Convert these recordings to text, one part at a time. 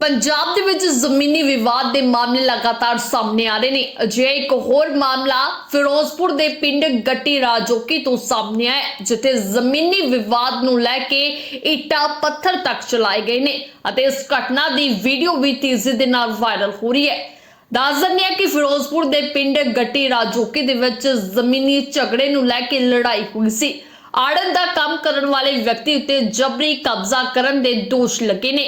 ਪੰਜਾਬ ਦੇ ਵਿੱਚ ਜ਼ਮੀਨੀ ਵਿਵਾਦ ਦੇ ਮਾਮਲੇ ਲਗਾਤਾਰ ਸਾਹਮਣੇ ਆ ਰਹੇ ਨੇ। ਅਜਿਹਾ ਇੱਕ ਹੋਰ ਮਾਮਲਾ ਫਿਰੋਜ਼ਪੁਰ ਦੇ ਪਿੰਡ ਗੱਟੀ ਰਾਜੋਕੀ ਤੋਂ ਸਾਹਮਣੇ ਆਇਆ ਜਿੱਥੇ ਜ਼ਮੀਨੀ ਵਿਵਾਦ ਨੂੰ ਲੈ ਕੇ ਇੱਟਾਂ ਪੱਥਰ ਤੱਕ ਚਲਾਏ ਗਏ ਨੇ ਅਤੇ ਇਸ ਘਟਨਾ ਦੀ ਵੀਡੀਓ ਵੀ ਤੇਜ਼ੀ ਦੇ ਨਾਲ ਵਾਇਰਲ ਹੋ ਰਹੀ ਹੈ। ਦੱਸ ਦਿੰਦੇ ਹਾਂ ਕਿ ਫਿਰੋਜ਼ਪੁਰ ਦੇ ਪਿੰਡ ਗੱਟੀ ਰਾਜੋਕੀ ਦੇ ਵਿੱਚ ਜ਼ਮੀਨੀ ਝਗੜੇ ਨੂੰ ਲੈ ਕੇ ਲੜਾਈ ਹੋਈ ਸੀ। ਆੜਨ ਦਾ ਕੰਮ ਕਰਨ ਵਾਲੇ ਵਿਅਕਤੀ ਉੱਤੇ ਜਬਰੀ ਕਬਜ਼ਾ ਕਰਨ ਦੇ ਦੋਸ਼ ਲੱਗੇ ਨੇ।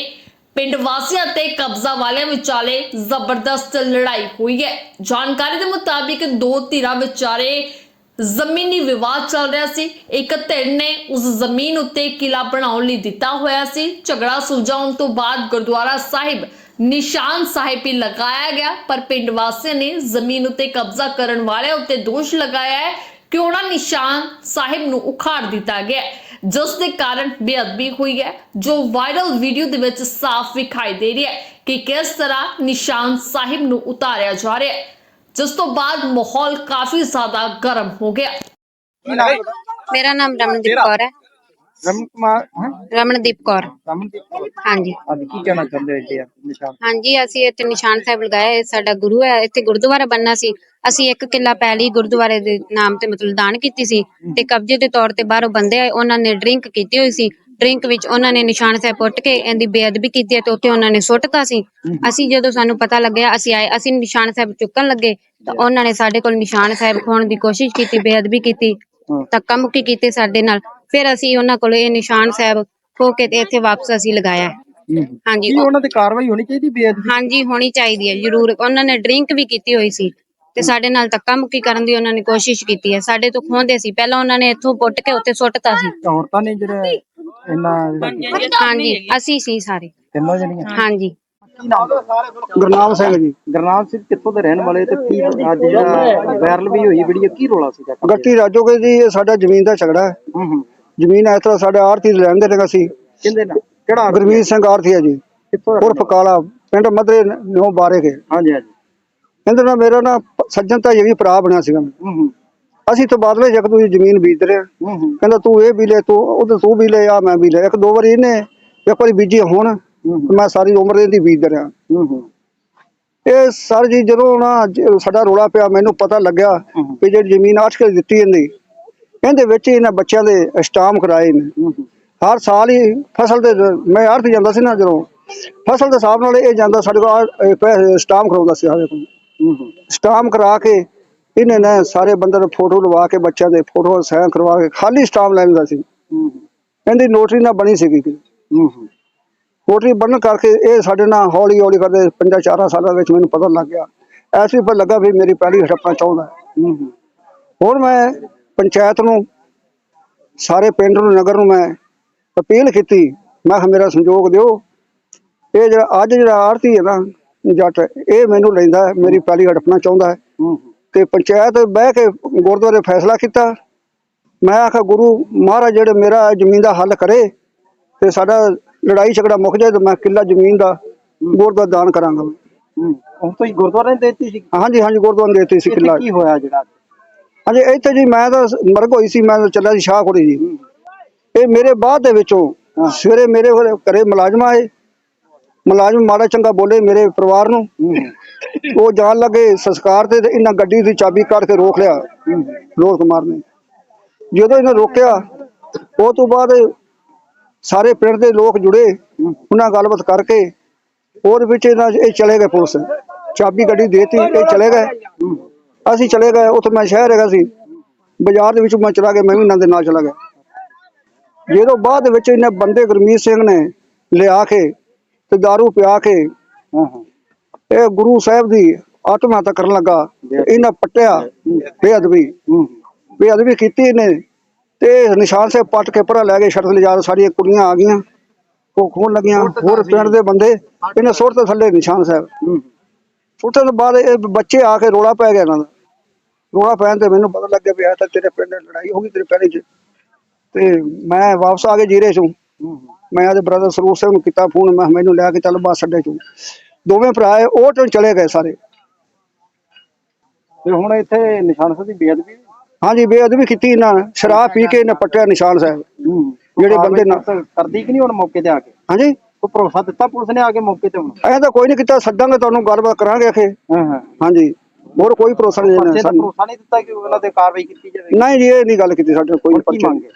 ਪਿੰਡ ਵਾਸੀਆਂ ਤੇ ਕਬਜ਼ਾ ਵਾਲਿਆਂ ਵਿਚਾਲੇ ਜ਼ਬਰਦਸਤ ਲੜਾਈ ਹੋਈ ਹੈ। ਜਾਣਕਾਰੀ ਦੇ ਮੁਤਾਬਿਕ ਦੋ ਧਿਰਾਂ ਵਿਚਾਲੇ ਜ਼ਮੀਨੀ ਵਿਵਾਦ ਚੱਲ ਰਿਹਾ ਸੀ। ਇੱਕ ਧਿਰ ਨੇ ਉਸ ਜ਼ਮੀਨ ਉੱਤੇ ਕਿਲਾ ਬਣਾਉਣ ਲਈ ਦਿੱਤਾ ਹੋਇਆ ਸੀ। ਝਗੜਾ ਸੁਲਝਾਉਣ ਤੋਂ ਬਾਅਦ ਗੁਰਦੁਆਰਾ ਸਾਹਿਬ ਨਿਸ਼ਾਨ ਸਾਹਿਬ ਵੀ ਲਗਾਇਆ ਗਿਆ, ਪਰ ਪਿੰਡ ਵਾਸੀਆਂ ਨੇ ਜ਼ਮੀਨ ਉੱਤੇ ਕਬਜ਼ਾ ਕਰਨ ਵਾਲਿਆਂ ਉੱਤੇ ਦੋਸ਼ ਲਗਾਇਆ ਹੈ। ਉਹਨਾਂ ਨਿਸ਼ਾਨ ਸਾਹਿਬ ਨੂੰ ਉਖਾੜ ਦਿੱਤਾ ਗਿਆ ਜਿਸ ਦੇ ਕਾਰਨ ਬੇਅਦਬੀ ਹੋਈ ਹੈ ਜੋ ਵਾਇਰਲ ਵੀਡੀਓ ਦੇ ਵਿੱਚ ਸਾਫ਼ ਵਿਖਾਈ ਦੇ ਰਹੀ ਹੈ ਕਿ ਕਿਸ ਤਰ੍ਹਾਂ ਨਿਸ਼ਾਨ ਸਾਹਿਬ ਨੂੰ ਉਤਾਰਿਆ ਜਾ ਰਿਹਾ ਹੈ ਜਿਸ ਤੋਂ ਬਾਅਦ ਮਾਹੌਲ ਕਾਫੀ ਜ਼ਿਆਦਾ ਗਰਮ ਹੋ ਗਿਆ? ਮੇਰਾ ਨਾਮ ਰਮਨਦੀਪ ਕੌਰ ਹੈ ਰਮਨ ਕੁਮਾਰ ਹੈ? ਰਮਨਦੀਪ ਕੌਰ। ਰਮਨਦੀਪ ਕੌਰ। ਹਾਂਜੀ। ਅੱਜ ਕੀ ਕਹਿਣਾ ਚਾਹੁੰਦੇ ਹੋ ਨਿਸ਼ਾਨ? ਹਾਂਜੀ ਅਸੀਂ ਇੱਥੇ ਨਿਸ਼ਾਨ ਸਾਹਿਬ ਲਗਾਇਆ ਇਹ ਸਾਡਾ ਗੁਰੂ ਹੈ ਇੱਥੇ ਗੁਰਦੁਆਰਾ ਬੰਨਾ ਸੀ। ਅਸੀਂ ਇੱਕ ਕਿੱਲਾ ਪੈਲੀ ਗੁਰਦੁਆਰੇ ਦੇ ਨਾਮ ਤੇ ਮਤਲਬ ਦਾਨ ਕੀਤੀ ਸੀ ਤੇ ਕਬਜ਼ੇ ਦੇ ਤੌਰ ਤੇ ਬਾਹਰੋਂ ਬੰਦੇ ਆਏ ਉਹਨਾਂ ਨੇ ਡਰਿੰਕ ਕੀਤੀ ਹੋਈ ਸੀ। ਡਰਿੰਕ ਵਿੱਚ ਉਹਨਾਂ ਨੇ ਨਿਸ਼ਾਨ ਸਾਹਿਬ ਪੁੱਟ ਕੇ ਇਹਦੀ ਬੇਅਦਬੀ ਕੀਤੀ ਹੈ ਤੇ ਉੱਥੇ ਉਹਨਾਂ ਨੇ ਸੁੱਟਤਾ ਸੀ। ਅਸੀਂ ਜਦੋਂ ਸਾਨੂੰ ਪਤਾ ਲੱਗਿਆ ਅਸੀਂ ਆਏ ਅਸੀਂ ਨਿਸ਼ਾਨ ਸਾਹਿਬ ਚੁੱਕਣ ਲੱਗੇ ਤਾਂ ਉਹਨਾਂ ਨੇ ਸਾਡੇ ਕੋਲ ਨਿਸ਼ਾਨ ਸਾਹਿਬ ਖੋਣ ਦੀ ਕੋਸ਼ਿਸ਼ ਕੀਤੀ ਬੇਅਦਬੀ ਕੀਤੀ ਹਾਂ। ਧੱਕਾ ਮੁੱਕੀ ਕੀਤੀ ਸਾਡੇ ਨਾਲ। ਫਿਰ ਅਸੀਂ ਉਹਨਾਂ ਕੋਲ ਇਹ ਨਿਸ਼ਾਨ ਸਾਹਿਬ ਖੋ ਕੇ ਤੇ ਇੱਥੇ ਵਾਪਸ ਅਸੀਂ ਲਗਾਇਆ। ਹੈ। ਹਾਂਜੀ। ਕੀ ਉਹਨਾਂ ਤੇ ਕਾਰਵਾਈ ਹੋਣੀ ਚਾਹੀਦੀ ਬੇਅਦਬੀ ਹਾਂਜੀ ਹੋਣੀ ਚਾਹੀਦੀ ਹੈ ਜ਼ਰੂਰ। ਉਹਨਾਂ ਨੇ ਡਰਿੰਕ ਵੀ ਕੀਤੀ ਹੋਈ ਸੀ ਤੇ ਸਾਡੇ ਨਾਲ ਧੱਕਾ ਮੁੱਕੀ ਕਰਨ ਦੀ ਉਹਨਾਂ ਨੇ ਕੋਸ਼ਿਸ਼ ਕੀਤੀ ਹੈ। ਸਾਡੇ ਤੋਂ ਖੋਹਦੇ ਸੀ। ਪਹਿਲਾਂ ਉਹਨਾਂ ਨੇ ਇੱਥੋਂ ਪੁੱਟ ਕੇ ਉੱਥੇ ਸੁੱਟਤਾ ਸੀ। ਔਰਤਾਂ ਨੇ ਜਿਹੜੇ ਇਹਨਾਂ ਹਾਂਜੀ ਅਸੀਂ ਸੀ ਸਾਰੇ। ਤਿੰਨੋਂ ਜਣੀਆਂ। ਹਾਂਜੀ। ਹੈ? ਗੁਰਨਾਮ ਸਿੰਘ ਜੀ। ਗੁਰਨਾਮ ਸਿੰਘ ਕਿੱਥੋਂ ਦੇ ਰਹਿਣ ਵਾਲੇ ਤੇ ਕੀ ਅੱਜ ਜਿਹੜਾ ਵਾਇਰਲ ਵੀ ਹੋਈ ਵੀਡੀਓ ਕੀ ਰੋਲਾ ਸੀਗਾ? ਗੱਟੀ ਰਾਜੋਗੇ ਜੀ ਇਹ ਸਾਡਾ ਜ਼ਮੀਨ ਦਾ ਝਗੜਾ ਹੈ। ਹੂੰ ਹੂੰ। ਜ਼ਮੀਨ ਇਸ ਤਰ੍ਹਾਂ ਸਾਡੇ ਆੜਤੀ ਲੈਣ ਦੇ ਨੇ ਸੀ ਕਿੰਦੇ ਨਾਲ? ਕਿਹੜਾ ਗੁਰਮੀਤ ਸਿੰਘ ਆੜਤੀ ਹੈ ਜੀ। ਕਿੱਥੋਂ ਦਾ ਉਰਫ ਕਾਲਾ ਪਿੰਡ ਮਧਰੇ ਨੋ ਬਾਰੇ ਕੇ। ਹਾਂਜੀ ਹਾਂਜੀ। ਇਹਦੇ ਨਾਲ ਮੇਰਾ ਨਾ ਸੱਜਣ ਤਾਂ ਇਹ ਵੀ ਭਰਾ ਬਣਿਆ ਸੀਗਾ ਹੂੰ ਹੂੰ। ਅਸੀਂ ਤਬਾਦਲੇ ਜਗ ਤੁਸੀਂ ਜ਼ਮੀਨ ਬੀਜ ਰਹੇ ਹੂੰ ਹੂੰ। ਕਹਿੰਦਾ ਤੂੰ ਇਹ ਵੀ ਲੈ ਤੂੰ ਉਹ ਤੂੰ ਵੀ ਲੈ ਆ ਮੈਂ ਵੀ ਲੈ ਇੱਕ ਦੋ ਵਾਰੀ ਇਹਨੇ ਇੱਕ ਵਾਰੀ ਬੀਜੀ ਹੁਣ ਮੈਂ ਸਾਰੀ ਉਮਰ ਇਹਦੀ ਬੀਜ ਰਿਹਾ। ਹੂੰ ਹੂੰ। ਇਹ ਸਰ ਜੀ ਜਦੋਂ ਨਾ ਸਾਡਾ ਰੋਲਾ ਪਿਆ ਮੈਨੂੰ ਪਤਾ ਲੱਗਿਆ। ਕਿ ਜਿਹੜੀ ਜ਼ਮੀਨ ਆਠ ਕੇ ਦਿੱਤੀ ਇਹਦੀ ਇਹਦੇ ਵਿੱਚ ਇਹਨਾਂ ਬੱਚਿਆਂ ਦੇ ਸਟਾਮ ਕਰਾਏ ਨੇ। ਹਰ ਸਾਲ ਹੀ ਫਸਲ ਦੇ ਮੈਂ ਆੜਤ ਜਾਂਦਾ ਸੀ ਨਾ ਜਦੋਂ, ਫਸਲ ਦੇ ਹਿਸਾਬ ਨਾਲ ਇਹ ਜਾਂਦਾ ਸਾਡੇ ਕੋਲ ਸਟਾਮ ਕਰਾਉਂਦਾ ਸੀ ਸਾਡੇ ਕੋਲ ਸਟਾਮ ਕਰਾ ਕੇ ਇਹਨੇ ਨੇ ਸਾਰੇ ਬੰਦੇ ਨੂੰ ਫੋਟੋ ਲਵਾ ਕੇ ਬੱਚਿਆਂ ਦੇ ਫੋਟੋ ਸਾਈਨ ਕਰਵਾ ਕੇ ਖਾਲੀ ਸਟਾਮ ਲੈਂਦਾ ਸੀ। ਹੂੰ ਇਹਦੀ ਨੋਟਰੀ ਨਾ ਬਣੀ ਸੀਗੀ ਹੂੰ ਨੋਟਰੀ ਬਣਨ ਕਰਕੇ ਇਹ ਸਾਡੇ ਨਾਲ ਹੌਲੀ ਹੌਲੀ ਕਰਦੇ ਪੰਜਾਂ ਚਾਰਾਂ ਸਾਲਾਂ ਵਿੱਚ ਮੈਨੂੰ ਪਤਾ ਲੱਗ ਗਿਆ। ਐਸੀ ਪਰ ਲੱਗਾ ਵੀ ਮੇਰੀ ਪਹਿਲੀ ਹੜੱਪਾ ਚਾਹੁੰਦਾ ਹੁਣ ਮੈਂ ਪੰਚਾਇਤ ਨੂੰ ਸਾਰੇ ਪਿੰਡ ਨੂੰ ਨਗਰ ਨੂੰ ਮੈਂ ਅਪੀਲ ਕੀਤੀ। ਮੈਂ ਕਿਹਾ ਮੇਰਾ ਸੰਯੋਗ ਦਿਓ। ਇਹ ਜਿਹੜਾ ਅੱਜ ਜਿਹੜਾ ਆਰਤੀ ਹੈ ਨਾ ਜੱਟ ਇਹ ਮੈਨੂੰ ਲੈਂਦਾ ਮੇਰੀ ਪਹਿਲੀ ਹੜਪਣਾ ਚਾਹੁੰਦਾ ਹੈ। ਤੇ ਪੰਚਾਇਤ ਬਹਿ ਕੇ ਗੁਰਦੁਆਰੇ ਫੈਸਲਾ ਕੀਤਾ। ਮੈਂ ਆਖਿਆ ਗੁਰੂ ਮਹਾਰਾਜ ਜਿਹੜੇ ਮੇਰਾ ਜ਼ਮੀਨ ਦਾ ਹੱਲ ਕਰੇ ਤੇ ਸਾਡਾ ਲੜਾਈ ਝਗੜਾ ਮੁੱਕ ਜਾਏ ਤੇ ਮੈਂ ਕਿੱਲਾ ਜ਼ਮੀਨ ਦਾ ਗੁਰਦੁਆਰਾ ਦਾਨ ਕਰਾਂਗਾ। ਹੂੰ। ਹੁਣ ਤੋਂ ਹੀ ਗੁਰਦੁਆਰੇ ਨੇ ਦਿੱਤੀ ਸੀ? ਹਾਂਜੀ ਹਾਂਜੀ ਗੁਰਦੁਆਰਾ ਨੇ ਦਿੱਤੀ ਸੀ ਕਿੱਲਾ। ਕੀ ਹੋਇਆ ਜਿਹੜਾ? ਹਾਂਜੀ ਇੱਥੇ ਜੀ ਮੈਂ ਤਾਂ ਮਰਗ ਹੋਈ ਸੀ ਮੈਂ ਚੱਲਿਆ ਸੀ ਸ਼ਾਹਕੋੜੀ ਜੀ। ਇਹ ਮੇਰੇ ਬਾਅਦ ਦੇ ਵਿੱਚੋਂ ਸਵੇਰੇ ਮੇਰੇ ਕੋਲ ਘਰੇ ਮੁਲਾਜ਼ਮ ਆਏ। ਮੁਲਾਜ਼ਮ ਮਾੜਾ ਚੰਗਾ ਬੋਲੇ ਮੇਰੇ ਪਰਿਵਾਰ ਨੂੰ। ਉਹ ਜਾਣ ਲੱਗੇ ਸੰਸਕਾਰ ਤੇ ਇਹਨਾਂ ਗੱਡੀ ਦੀ ਚਾਬੀ ਕੱਢ ਕੇ ਰੋਕ ਲਿਆ ਰੋਕ ਕੁਮਾਰ ਨੇ। ਜਦੋਂ ਇਹਨੇ ਰੋਕਿਆ ਉਹ ਤੋਂ ਬਾਅਦ ਸਾਰੇ ਪਿੰਡ ਦੇ ਲੋਕ ਜੁੜੇ ਉਹਨਾਂ ਗੱਲਬਾਤ ਕਰਕੇ ਉਹਦੇ ਵਿੱਚ ਇਹਨਾਂ ਇਹ ਚਲੇ ਗਏ ਪੁਲਿਸ। ਚਾਬੀ ਗੱਡੀ ਦੇਤੀ ਇਹ ਚਲੇ ਗਏ। ਅਸੀਂ ਚਲੇ ਗਏ, ਉੱਥੇ ਮੈਂ ਸ਼ਹਿਰ ਹੈਗਾ ਸੀ। ਬਾਜ਼ਾਰ ਦੇ ਵਿੱਚ ਮੈਂ ਚਲਾ ਗਿਆ, ਮੈਂ ਵੀ ਇਹਨਾਂ ਦੇ ਨਾਲ ਚਲਾ ਗਿਆ। ਜਦੋਂ ਬਾਅਦ ਵਿੱਚ ਇਹਨੇ ਬੰਦੇ ਗੁਰਮੀਤ ਸਿੰਘ ਨੇ ਲਿਆ ਕੇ ਤੇ दारू ਪਿਆ ਕੇ ਇਹ ਗੁਰੂ ਸਾਹਿਬ ਦੀ ਆਤਮ ਹੱਤਿਆ ਕਰਨ ਲੱਗਾ। ਇਹਨਾਂ ਪੱਟਿਆ, ਬੇਅਦਬੀ। ਬੇਅਦਬੀ ਕੀਤੀ ਇਹਨੇ ਤੇ ਨਿਸ਼ਾਨ ਸੇ ਪੱਟ ਕੇ ਪਰਾਂ ਲੈ ਗਏ ਸ਼ਰਤ ਲਿਜਾ ਸਾਰੀਆਂ ਕੁੜੀਆਂ ਆ ਗਈਆਂ, ਉਹ ਖੂਨ ਲੱਗੀਆਂ। ਹੋਰ ਪਿੰਡ ਦੇ ਬੰਦੇ, ਇਹਨੇ ਸੁੱਟ ਥੱਲੇ ਨਿਸ਼ਾਨ ਸਾਹਿਬ। ਹੂੰ ਸੁੱਟਣ ਤੋਂ ਬਾਅਦ ਇਹ ਬੱਚੇ ਆ ਕੇ ਰੋਲਾ ਪੈ ਗਿਆ ਇਹਨਾਂ ਦਾ। ਰੋਲਾ ਪੈਣ ਤੇ ਮੈਨੂੰ ਪਤਾ ਲੱਗਿਆ ਵੀ ਆ ਤਾਂ ਤੇਰੇ ਪਿੰਡ ਲੜਾਈ ਹੋ ਗਈ ਤੇਰੇ ਪਹਿਲੇ ਚ। ਤੇ ਮੈਂ ਵਾਪਸ ਆ ਕੇ ਜੀਰੇ ਚੋਂ। ਹੂੰ ਮੈਂ ਆਦੇ ਬ੍ਰਦਰ ਸਰੂਪ ਸਿੰਘ ਨੂੰ ਕੀਤਾ ਫੋਨ ਮੈਂ ਮੈਨੂੰ ਲੈ ਕੇ ਚੱਲ ਬੱਸ ਅੱਡੇ ਚੋਂ। ਦੋਵੇਂ ਭਰਾ ਉਹ ਤੋਂ ਚਲੇ ਗਏ ਸਾਰੇ। ਤੇ ਹੁਣ ਇੱਥੇ ਨਿਸ਼ਾਨ ਸਾਹਿਬ ਦੀ ਬੇਅਦਬੀ? ਹਾਂਜੀ ਬੇਅਦਬੀ ਕੀਤੀ ਇਹਨਾਂ ਨੇ। ਸ਼ਰਾਬ ਪੀ ਕੇ ਇਹਨੇ ਪੱਟਿਆ ਨਿਸ਼ਾਨ ਸਾਹਿਬ। ਜਿਹੜੇ ਬੰਦੇ ਨਾਲ- ਕਰਦੀ ਕਿ ਨਹੀਂ ਹੁਣ ਮੌਕੇ ਤੇ ਆ ਕੇ? ਹਾਂਜੀ? ਕੋਈ ਭਰੋਸਾ ਦਿੱਤਾ ਪੁਲਿਸ ਨੇ ਆ ਕੇ ਮੌਕੇ ਤੇ ਹੁਣ? ਐਂ ਤਾਂ ਕੋਈ ਨਹੀਂ ਕੀਤਾ ਸੱਦਾਂਗੇ ਤੁਹਾਨੂੰ ਗੱਲਬਾਤ ਕਰਾਂਗੇ ਆਖੇ ਹਾਂ ਹਾਂ। ਹਾਂਜੀ। ਹੋਰ ਕੋਈ ਭਰੋਸਾ ਨਹੀਂ ਦੇਣਾ ਦਾ ਸਾਨੂੰ ਭਰੋਸਾ ਨਹੀਂ ਦਿੱਤਾ ਕਿ ਉਹਨਾਂ ਤੇ ਕਾਰਵਾਈ ਕੀਤੀ ਜਾਵੇਗੀ? ਨਹੀਂ ਜੀ ਇਹ ਨਹੀਂ ਗੱਲ ਕੀਤੀ ਸਾਡੇ ਕੋਈ ਪਰਚੇ ਮੰਗੇ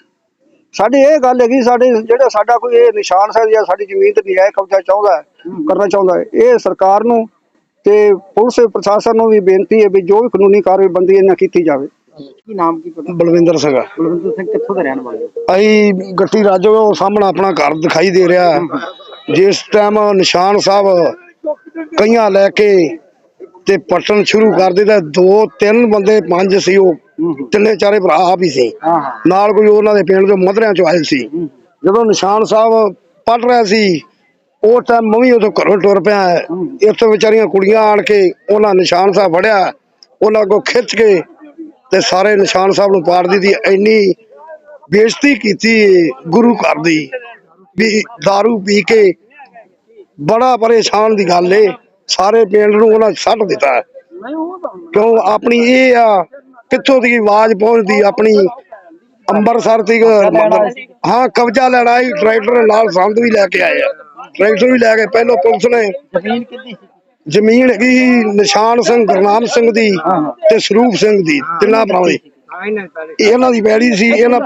ਸਾਡੀ ਇਹ ਗੱਲ ਹੈਗੀ ਸਾਡੇ ਜਿਹੜਾ ਸਾਡਾ ਕੋਈ ਇਹ ਨਿਸ਼ਾਨ ਸਾਹਿਬ ਜਾਂ ਸਾਡੀ ਜ਼ਮੀਨ ਤੇ ਨਜਾਇਜ਼ ਕਬਜ਼ਾ ਚਾਹੁੰਦਾ ਹੈ ਕਰਨਾ ਚਾਹੁੰਦਾ ਹੈ ਇਹ ਸਰਕਾਰ ਨੂੰ ਤੇ ਪੁਲਿਸ ਪ੍ਰਸ਼ਾਸਨ ਨੂੰ ਵੀ ਬੇਨਤੀ ਹੈ ਵੀ ਜੋ ਵੀ ਕਾਨੂੰਨੀ ਕਾਰਵਾਈ ਬੰਦੀ ਇਹਨਾਂ ਕੀਤੀ ਜਾਵੇ। ਕੀ ਨਾਮ ਕੀ ਤੁਹਾਡਾ? ਬਲਵਿੰਦਰ ਸਿੰਘ ਬਲਵਿੰਦਰ ਸਿੰਘ ਕਿੱਥੋਂ ਦੇ ਰਹਿਣ ਵਾਲੇ ਅਸੀਂ ਗੱਟੀ ਰਾਜੋ ਉਹ ਸਾਹਮਣਾ ਆਪਣਾ ਘਰ ਦਿਖਾਈ ਦੇ ਰਿਹਾ। ਜਿਸ ਟਾਈਮ ਨਿਸ਼ਾਨ ਸਾਹਿਬ ਕਈਆਂ ਲੈ ਕੇ ਤੇ ਪਟਣ ਸ਼ੁਰੂ ਕਰ ਦਿੱਤਾ। ਦੋ ਤਿੰਨ ਬੰਦੇ ਪੰਜ ਸੀ ਉਹ। ਤਿੰਨੇ ਚਾਰੇ ਭਰਾ ਆਪ ਹੀ ਸੀ। ਨਾਲ ਕੋਈ ਉਹਨਾਂ ਦੇ ਪਿੰਡ ਦੇ ਮਧਰਿਆਂ ਚੋਂ ਆਏ ਸੀ। ਜਦੋਂ ਨਿਸ਼ਾਨ ਸਾਹਿਬ ਪੜ ਰਿਹਾ ਸੀ ਉਹ ਟਾਈਮ ਮੈਂ ਵੀ ਉਦੋਂ ਘਰੋਂ ਟੁਰ ਪਿਆ। ਇੱਥੇ ਵਿਚਾਰੀਆਂ ਕੁੜੀਆਂ ਆਣ ਕੇ ਉਹਨਾਂ ਨਿਸ਼ਾਨ ਸਾਹਿਬ ਫੜਿਆ। ਉਹਨਾਂ ਕੋ ਖਿੱਚ ਕੇ ਤੇ ਸਾਰੇ ਨਿਸ਼ਾਨ ਸਾਹਿਬ ਨੂੰ ਪਾੜ ਦਿੱਤੀ। ਇੰਨੀ ਬੇਇੱਜ਼ਤੀ ਕੀਤੀ ਗੁਰੂ ਘਰ ਦੀ ਵੀ दारू ਪੀ ਕੇ ਬੜਾ ਪਰੇਸ਼ਾਨ ਦੀ ਗੱਲ ਏ। ਸਾਰੇ ਪਿੰਡ ਨੂੰ ਉਹਨਾਂ ਸੱਟ ਦਿੱਤਾ। ਹੈ। ਕਿਉਂ? ਆਪਣੀ ਇਹ ਆ ਕਿੱਥੋਂ ਦੀ ਆਵਾਜ਼ ਪਹੁੰਚਦੀ ਆਪਣੀ? ਅੰਮ੍ਰਿਤਸਰ ਤੱਕ ਹਾਂ ਕਬਜ਼ਾ ਲੈਣਾ ਟਰੈਕਟਰ ਨਾਲ ਸੰਦ ਵੀ ਲੈ ਕੇ ਆਏ ਆ। ਟਰੈਕਟਰ ਵੀ ਲੈ ਕੇ ਪਹਿਲੋਂ ਪੁਲਿਸ ਨੇ। ਜ਼ਮੀਨ ਕਿੱਦੀ ਜ਼ਮੀਨ ਹੈਗੀ ਸੀ ਨਿਸ਼ਾਨ ਸਿੰਘ ਗੁਰਨਾਮ ਸਿੰਘ ਦੀ ਤੇ ਸਰੂਪ ਸਿੰਘ ਦੀ ਤਿੰਨਾਂ ਭਰਾਵਾਂ ਦੀ। ਇਹ ਇਹਨਾਂ ਦੀ ਪੈਲੀ ਸੀ ਇਹਨਾਂ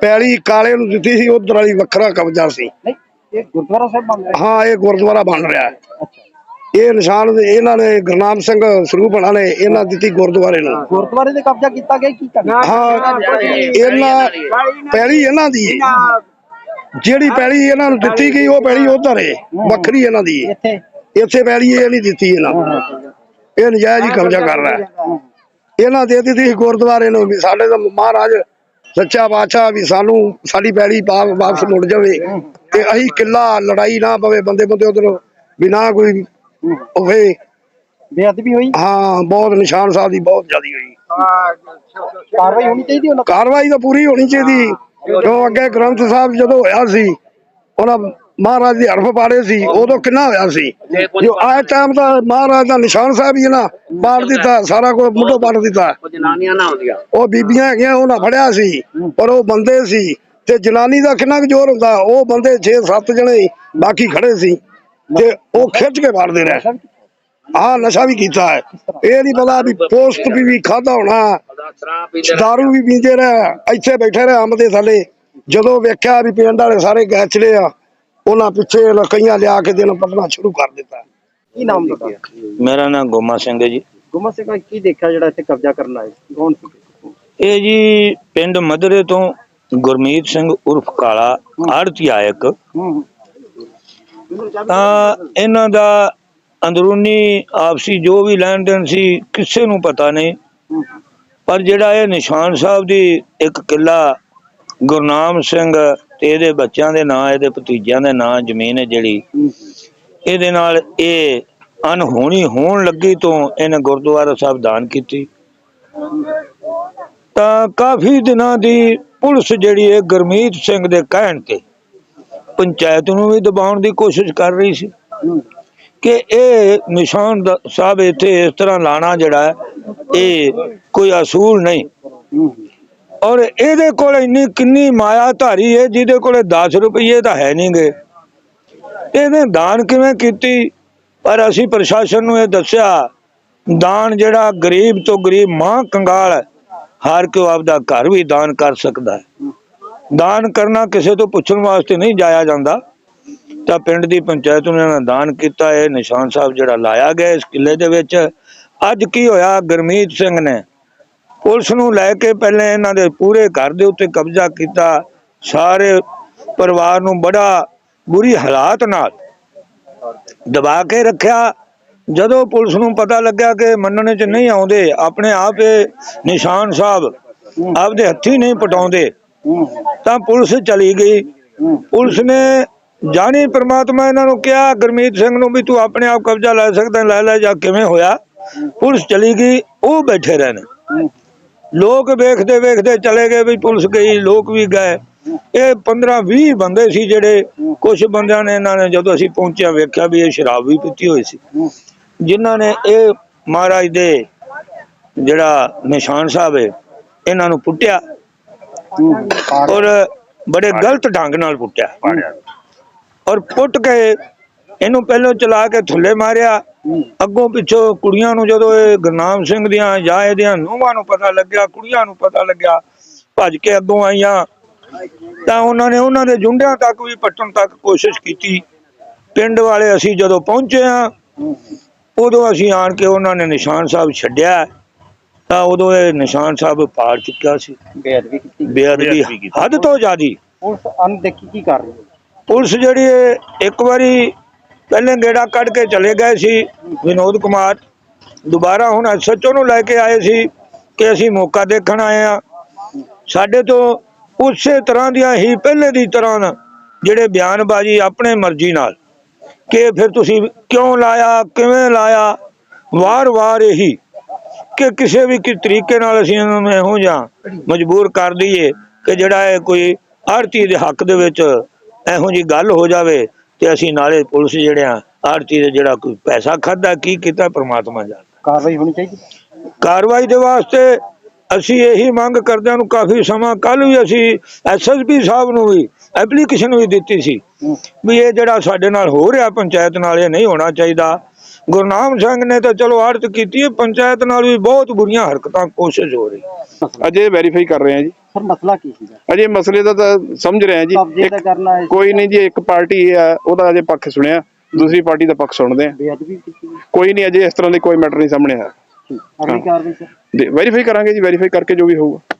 ਪੈਲੀ ਕਾਲੇ ਨੂੰ ਦਿੱਤੀ ਸੀ ਉਧਰ ਵਾਲੀ ਵੱਖਰਾ ਕਬਜ਼ਾ ਸੀ। ਨਹੀਂ ਇਹ ਗੁਰਦੁਆਰਾ ਸਾਹਿਬ ਬਣ ਰਿਹਾ। ਹਾਂ ਇਹ ਗੁਰਦੁਆਰਾ ਬਣ ਰਿਹਾ। ਹੈ। ਅੱਛਾ। ਇਹ ਨਿਸ਼ਾਨ ਦੇ- ਇਹਨਾਂ ਨੇ ਗੁਰਨਾਮ ਸਿੰਘ ਸਰੂਪ ਬਣਾ ਨੇ ਇਹਨਾਂ ਦਿੱਤੀ ਗੁਰਦੁਆਰੇ ਨੂੰ ਗੁਰਦੁਆਰੇ ਤੇ ਕਬਜ਼ਾ ਕੀਤਾ ਗਿਆ ਕੀ ਕਰਨਾ ਹਾਂ ਇਹਨਾਂ ਪੈਲੀ ਇਹਨਾਂ ਦੀ। ਜਿਹੜੀ ਪੈਲੀ ਇਹਨਾਂ ਨੂੰ ਦਿੱਤੀ ਗਈ ਉਹ ਪੈਲੀ ਉਧਰ ਹੈ ਵੱਖਰੀ ਇਹਨਾਂ ਦੀ। ਇੱਥੇ ਇੱਥੇ ਪੈਲੀ ਇਹ ਨਹੀਂ ਦਿੱਤੀ ਇਹਨਾਂ ਇਹ ਨਜਾਇਜ਼ ਹੀ ਕਬਜ਼ਾ ਕਰ ਰਿਹਾ ਹੈ। ਇਹਨਾਂ ਦੇ ਦਿੱਤੀ ਸੀ ਗੁਰਦੁਆਰੇ ਨੂੰ ਵੀ ਸਾਡੇ ਦਾ ਮਹਾਰਾਜ ਸੱਚਾ ਬਾਦਸ਼ਾਹ ਵੀ ਸਾਨੂੰ ਸਾਡੀ ਪੈਲੀ ਪਾ- ਵਾਪਸ ਮੁੜ ਜਾਵੇ ਤੇ ਅਸੀਂ ਕਿੱਲਾ ਲੜਾਈ ਨਾ ਪਵੇ ਬੰਦੇ ਬੰਦੇ ਉਧਰ ਬਿਨਾ ਕੋਈ ਹੋਵੇ ਬੇਅਦਬੀ ਹੋਈ? ਹਾਂ ਬਹੁਤ ਨਿਸ਼ਾਨ ਸਾਹਿਬ ਦੀ ਬਹੁਤ ਜ਼ਿਆਦੀ ਹੋਈ। ਕਾਰਵਾਈ ਹੋਣੀ ਚਾਹੀਦੀ ਉਹਨਾਂ ਕਾਰਵਾਈ ਤਾਂ ਪੂਰੀ ਹੋਣੀ ਚਾਹੀਦੀ। ਕਿਉਂ ਅੱਗੇ ਗ੍ਰੰਥ ਸਾਹਿਬ ਜਦੋਂ ਹੋਇਆ ਸੀ ਉਹਨਾਂ ਮਹਾਰਾਜ ਦੀ ਹਰਫ ਪਾੜੇ ਸੀ ਉਦੋਂ ਕਿੰਨਾ ਹੋਇਆ ਸੀ? ਜੋ ਆਏ ਟਾਈਮ ਤਾਂ ਮਹਾਰਾਜ ਦਾ ਨਿਸ਼ਾਨ ਸਾਹਿਬ ਹੀ ਨਾ ਪਾੜ ਦਿੱਤਾ ਸਾਰਾ ਕੁਝ ਮੁੱਢੋਂ ਪਾੜ ਦਿੱਤਾ। ਜਨਾਨੀਆਂ ਨਾ ਹੁੰਦੀਆਂ ਉਹ ਬੀਬੀਆਂ ਹੈਗੀਆਂ ਉਹਨਾਂ ਫੜਿਆ ਸੀ ਪਰ ਉਹ ਬੰਦੇ ਸੀ। ਤੇ ਜਨਾਨੀ ਦਾ ਕਿੰਨਾ ਕੁ ਜ਼ੋਰ ਹੁੰਦਾ ਉਹ ਬੰਦੇ 6-7 ਜਣੇ ਬਾਕੀ ਖੜੇ ਸੀ। ਤੇ ਉਹ ਖਿੱਚ ਕੇ ਮਾਰਦੇ ਰਹੇ ਆਹ ਨਸ਼ਾ ਵੀ ਕੀਤਾ ਹੈ। ਇਹ ਨਹੀਂ ਪਤਾ ਵੀ ਪੋਸਟ ਵੀ ਵੀ ਖਾਦਾ ਹੋਣਾ। ਦਾਰੂ ਵੀ ਪੀਂਦੇ ਰਹੇ ਇੱਥੇ ਬੈਠੇ ਰਹੇ ਅੰਬ ਦੇ ਥੱਲੇ। ਜਦੋਂ ਵੇਖਿਆ ਵੀ ਪਿੰਡ ਵਾਲੇ ਸਾਰੇ ਗਏ ਚਲੇ ਆ ਉਹਨਾਂ ਪਿੱਛੇ ਲਕਈਆਂ ਲਿਆ ਕੇ ਦਿਨ ਪਟਣਾ ਸ਼ੁਰੂ ਕਰ ਦਿੱਤਾ। ਕੀ ਨਾਮ ਤੁਹਾਡਾ? ਮੇਰਾ ਨਾਮ ਗੋਮਾ ਸਿੰਘ ਹੈ ਜੀ। ਗੁਮਾ ਸਿੰਘ ਕੀ ਦੇਖਿਆ ਜਿਹੜਾ ਇੱਥੇ ਕਬਜ਼ਾ ਕਰਨ ਆਏ? ਕੌਣ ਸੀ? ਇਹ ਜੀ ਪਿੰਡ ਮਧਰੇ ਤੋਂ ਗੁਰਮੀਤ ਸਿੰਘ ਉਰਫ ਕਾਲਾ ਆੜਤੀਆ ਇੱਕ ਹੂੰ। ਤਾਂ ਇਹਨਾਂ ਦਾ ਅੰਦਰੂਨੀ ਆਪਸੀ ਜੋ ਵੀ ਲੈਣ ਦੇਣ ਸੀ, ਕਿਸੇ ਨੂੰ ਪਤਾ ਨਹੀਂ। ਪਰ ਜਿਹੜਾ ਇਹ ਨਿਸ਼ਾਨ ਸਾਹਿਬ ਦੀ ਇੱਕ ਕਿੱਲਾ, ਗੁਰਨਾਮ ਸਿੰਘ ਤੇ ਇਹਦੇ ਬੱਚਿਆਂ ਦੇ ਨਾਂ, ਇਹਦੇ ਭਤੀਜਿਆਂ ਦੇ ਨਾਂ, ਜ਼ਮੀਨ ਹੈ ਜਿਹੜੀ, ਇਹਦੇ ਨਾਲ ਇਹ ਅਨਹੋਣੀ ਹੋਣ ਲੱਗੀ ਤੋਂ ਇਹਨੇ ਗੁਰਦੁਆਰਾ ਸਾਹਿਬ ਦਾਨ ਕੀਤੀ। ਤਾਂ ਕਾਫੀ ਦਿਨਾਂ ਦੀ ਪੁਲਿਸ ਜਿਹੜੀ ਹੈ, ਗੁਰਮੀਤ ਸਿੰਘ ਦੇ ਕਹਿਣ ਤੇ ਪੰਚਾਇਤ ਨੂੰ ਵੀ ਦਬਾਉਣ ਦੀ ਕੋਸ਼ਿਸ਼ ਕਰ ਰਹੀ ਸੀ ਕਿ ਇਹ ਨਿਸ਼ਾਨ ਸਾਹਿਬ ਇੱਥੇ ਇਸ ਤਰ੍ਹਾਂ ਲਾਣਾ ਜਿਹੜਾ ਇਹ ਕੋਈ ਅਸੂਲ ਨਹੀਂ। ਔਰ ਇਹਦੇ ਕੋਲ ਇੰਨੀ ਕਿੰਨੀ ਮਾਇਆ ਧਾਰੀ ਹੈ, ਜਿਹਦੇ ਕੋਲੇ 10 ਰੁਪਏ ਤਾਂ ਹੈ ਨਹੀਂਗੇ ਇਹਨੇ ਦਾਨ ਕਿਵੇਂ ਕੀਤੀ? ਪਰ ਅਸੀਂ ਪ੍ਰਸ਼ਾਸਨ ਨੂੰ ਇਹ ਦੱਸਿਆ, ਦਾਨ ਜਿਹੜਾ ਗਰੀਬ ਤੋਂ ਗਰੀਬ ਮਾਂ ਕੰਗਾਲ ਹੈ, ਹਾਰ ਕੇ ਆਪਦਾ ਘਰ ਵੀ ਦਾਨ ਕਰ ਸਕਦਾ ਹੈ। ਦਾਨ ਕਰਨਾ ਕਿਸੇ ਤੋਂ ਪੁੱਛਣ ਵਾਸਤੇ ਨਹੀਂ ਜਾਇਆ ਜਾਂਦਾ। ਤਾਂ ਪਿੰਡ ਦੀ ਪੰਚਾਇਤ ਨੇ ਇਹਨਾਂ ਦਾਨ ਕੀਤਾ। ਇਹ ਨਿਸ਼ਾਨ ਸਾਹਿਬ ਜਿਹੜਾ ਲਾਇਆ ਗਿਆ ਇਸ ਕਿਲੇ ਦੇ ਵਿੱਚ। ਅੱਜ ਕੀ ਹੋਇਆ? ਗੁਰਮੀਤ ਸਿੰਘ ਨੇ ਪੁਲਿਸ ਨੂੰ ਲੈ ਕੇ ਪਹਿਲੇ ਇਹਨਾਂ ਦੇ ਪੂਰੇ ਘਰ ਦੇ ਉੱਤੇ ਕਬਜ਼ਾ ਕੀਤਾ। ਸਾਰੇ ਪਰਿਵਾਰ ਨੂੰ ਬੜਾ ਬੁਰੀ ਹਾਲਾਤ ਨਾਲ ਦਬਾ ਕੇ ਰੱਖਿਆ। ਜਦੋਂ ਪੁਲਿਸ ਨੂੰ ਪਤਾ ਲੱਗਿਆ ਕਿ ਮੰਨਣੇ ਚ ਨਹੀਂ ਆਉਂਦੇ, ਆਪਣੇ ਆਪ ਇਹ ਨਿਸ਼ਾਨ ਸਾਹਿਬ ਆਪਦੇ ਹੱਥੀ ਨਹੀਂ ਪਟਾਉਂਦੇ। ਤਾਂ ਪੁਲਿਸ ਚਲੀ ਗਈ। ਪੁਲਿਸ ਨੇ ਜਾਣੀ ਪ੍ਰਮਾਤਮਾ ਇਹਨਾਂ ਨੂੰ ਕਿਹਾ, ਗੁਰਮੀਤ ਸਿੰਘ ਨੂੰ ਵੀ ਤੂੰ ਆਪਣੇ ਆਪ ਕਬਜ਼ਾ ਲੈ ਸਕਦਾ, ਲੈ ਲੈ ਜਾਂ, ਕਿਵੇਂ ਹੋਇਆ? ਪੁਲਿਸ ਚਲੀ ਗਈ, ਉਹ ਬੈਠੇ ਰਹੇ ਲੋਕ ਵੇਖਦੇ ਵੇਖਦੇ ਚਲੇ ਗਏ ਵੀ ਪੁਲਿਸ ਗਈ, ਲੋਕ ਵੀ ਗਏ। ਇਹ 15 20 ਬੰਦੇ ਸੀ ਜਿਹੜੇ ਕੁਝ ਬੰਦਿਆਂ ਨੇ ਇਹਨਾਂ ਨੇ ਜਦੋਂ ਅਸੀਂ ਪਹੁੰਚਿਆ ਵੇਖਿਆ ਵੀ ਇਹ ਸ਼ਰਾਬ ਵੀ ਪੀਤੀ ਹੋਈ ਸੀ। ਜਿਨ੍ਹਾਂ ਨੇ ਇਹ ਮਹਾਰਾਜ ਦੇ ਜਿਹੜਾ ਨਿਸ਼ਾਨ ਸਾਹਿਬ ਹੈ, ਇਹਨਾਂ ਨੂੰ ਪੁੱਟਿਆ। ਔਰ ਬੜੇ ਗਲਤ ਢੰਗ ਨਾਲ ਪੁੱਟਿਆ। ਔਰ ਪੁੱਟ ਕੇ ਇਹਨੂੰ ਪਹਿਲਾਂ ਚਲਾ ਕੇ ਥੱਲੇ ਮਾਰਿਆ। ਅੱਗੋਂ ਪਿੱਛੋਂ ਕੁੜੀਆਂ ਨੂੰ ਜਦੋਂ ਇਹ ਗੁਰਨਾਮ ਸਿੰਘ ਦੀਆਂ ਜਾਂ ਇਹਦੀਆਂ ਨੂੰਹਾਂ ਨੂੰ ਪਤਾ ਲੱਗਿਆ ਕੁੜੀਆਂ ਨੂੰ ਪਤਾ ਲੱਗਿਆ ਭੱਜ ਕੇ ਅੱਗੋਂ ਆਈਆਂ ਤਾਂ ਉਹਨਾਂ ਨੇ ਉਹਨਾਂ ਦੇ ਜੁੰਡਿਆਂ ਤੱਕ ਵੀ ਪੱਟਣ ਤੱਕ ਕੋਸ਼ਿਸ਼ ਕੀਤੀ। ਪਿੰਡ ਵਾਲੇ ਅਸੀਂ ਜਦੋਂ ਪਹੁੰਚੇ ਆ ਉਦੋਂ ਅਸੀਂ ਆਣ ਕੇ ਉਹਨਾਂ ਨੇ ਨਿਸ਼ਾਨ ਸਾਹਿਬ ਛੱਡਿਆ। ਤਾਂ ਉਦੋਂ ਇਹ ਨਿਸ਼ਾਨ ਸਾਹਿਬ ਪਾੜ ਚੁੱਕਿਆ ਸੀ। ਬੇਅਦਬੀ ਕੀਤੀ। ਬੇਅਦਬੀ ਹੱਦ ਤੋਂ ਜ਼ਿਆਦੀ। ਪੁਲਿਸ ਅਣਦੇਖੀ ਕੀ ਕਰ ਰਹੀ ਹੈ? ਪੁਲਿਸ ਜਿਹੜੀ ਇੱਕ ਵਾਰੀ ਪਹਿਲੇ ਗੇੜਾ ਕੱਢ ਕੇ ਚਲੇ ਗਏ ਸੀ ਵਿਨੋਦ ਕੁਮਾਰ। ਦੁਬਾਰਾ ਹੁਣ ਐਸਐਚਓ ਨੂੰ ਲੈ ਕੇ ਆਏ ਸੀ ਕਿ ਅਸੀਂ ਮੌਕਾ ਦੇਖਣ ਆਏ ਆ ਸਾਡੇ ਤੋਂ ਉਸੇ ਤਰ੍ਹਾਂ ਦੀਆਂ ਹੀ ਪਹਿਲੇ ਦੀ ਤਰ੍ਹਾਂ ਨਾ ਜਿਹੜੇ ਬਿਆਨਬਾਜ਼ੀ ਆਪਣੇ ਮਰਜ਼ੀ ਨਾਲ ਕਿ ਫਿਰ ਤੁਸੀਂ ਕਿਉਂ ਲਾਇਆ ਕਿਵੇਂ ਲਾਇਆ? ਵਾਰ-ਵਾਰ ਇਹੀ ਕਿ ਕਿਸੇ ਵੀ ਕਿ ਤਰੀਕੇ ਨਾਲ ਅਸੀਂ ਇਹਨਾਂ ਨੂੰ ਇਹੋ ਜਿਹਾ ਮਜਬੂਰ ਕਰ ਦਈਏ ਕਿ ਜਿਹੜਾ ਇਹ ਕੋਈ ਆੜਤੀ ਦੇ ਹੱਕ ਦੇ ਵਿੱਚ ਇਹੋ ਜੀ ਗੱਲ ਹੋ ਜਾਵੇ ਤੇ ਅਸੀਂ ਨਾਲੇ ਪੁਲਿਸ ਜਿਹੜੇ ਆ ਆੜਤੀ ਦੇ ਜਿਹੜਾ ਕੋਈ ਪੈਸਾ ਖਾਦਾ ਕੀ ਕੀਤਾ ਪ੍ਰਮਾਤਮਾ ਜਾਣਦਾ। ਕਾਰਵਾਈ ਹੋਣੀ ਚਾਹੀਦੀ? ਕਾਰਵਾਈ ਦੇ ਵਾਸਤੇ ਅਸੀਂ ਇਹੀ ਮੰਗ ਕਰਦਿਆਂ ਨੂੰ ਕਾਫੀ ਸਮਾਂ ਕੱਲ ਵੀ ਅਸੀਂ ਐਸਐਸਪੀ ਸਾਹਿਬ ਨੂੰ ਵੀ ਐਪਲੀਕੇਸ਼ਨ ਵੀ ਦਿੱਤੀ ਸੀ ਵੀ ਇਹ ਜਿਹੜਾ ਸਾਡੇ ਨਾਲ ਹੋ ਰਿਹਾ ਪੰਚਾਇਤ ਨਾਲ ਇਹ ਨਹੀਂ ਹੋਣਾ ਚਾਹੀਦਾ। ਗੁਰਨਾਮ ਸਿੰਘ ਨੇ ਤਾਂ ਚਲੋ ਆੜਤ ਕੀਤੀ ਹੈ ਪੰਚਾਇਤ ਨਾਲ ਵੀ ਬਹੁਤ ਬੁਰੀਆਂ ਹਰਕਤਾਂ ਕੋਸ਼ਿਸ਼ ਹੋ ਰਹੀ। ਅਜੇ ਵੈਰੀਫਾਈ ਕਰ ਰਹੇ ਹਾਂ ਜੀ। ਸਰ ਮਸਲਾ ਕੀ ਸੀਗਾ ਅਜੇ ਮਸਲੇ ਦਾ ਤਾਂ ਸਮਝ ਰਹੇ ਹਾਂ ਜੀ। ਕਬਜ਼ੇ ਦਾ ਇੱਕ- ਕਰਨਾ ਹੈ। ਕੋਈ ਨਹੀਂ ਜੀ ਇੱਕ ਪਾਰਟੀ ਹੈ ਉਹਦਾ ਅਜੇ ਪੱਖ ਸੁਣਿਆ। ਦੂਸਰੀ ਪਾਰਟੀ ਦਾ ਪੱਖ ਸੁਣਦੇ ਆ ਬੇਅਦਬੀ ਕੀਤੀ ਕੋਈ ਨਹੀਂ ਅਜੇ ਇਸ ਤਰ੍ਹਾਂ ਦੀ ਕੋਈ ਮੈਟਰ ਨਹੀਂ ਸਾਹਮਣੇ ਆਇਆ ਅਗਲੀ ਕਾਰਵਾਈ ਸਰ? ਵੈਰੀਫਾਈ ਕਰਾਂਗੇ ਜੀ ਵੈਰੀਫਾਈ ਕਰਕੇ ਜੋ ਵੀ ਹੋਊਗਾ।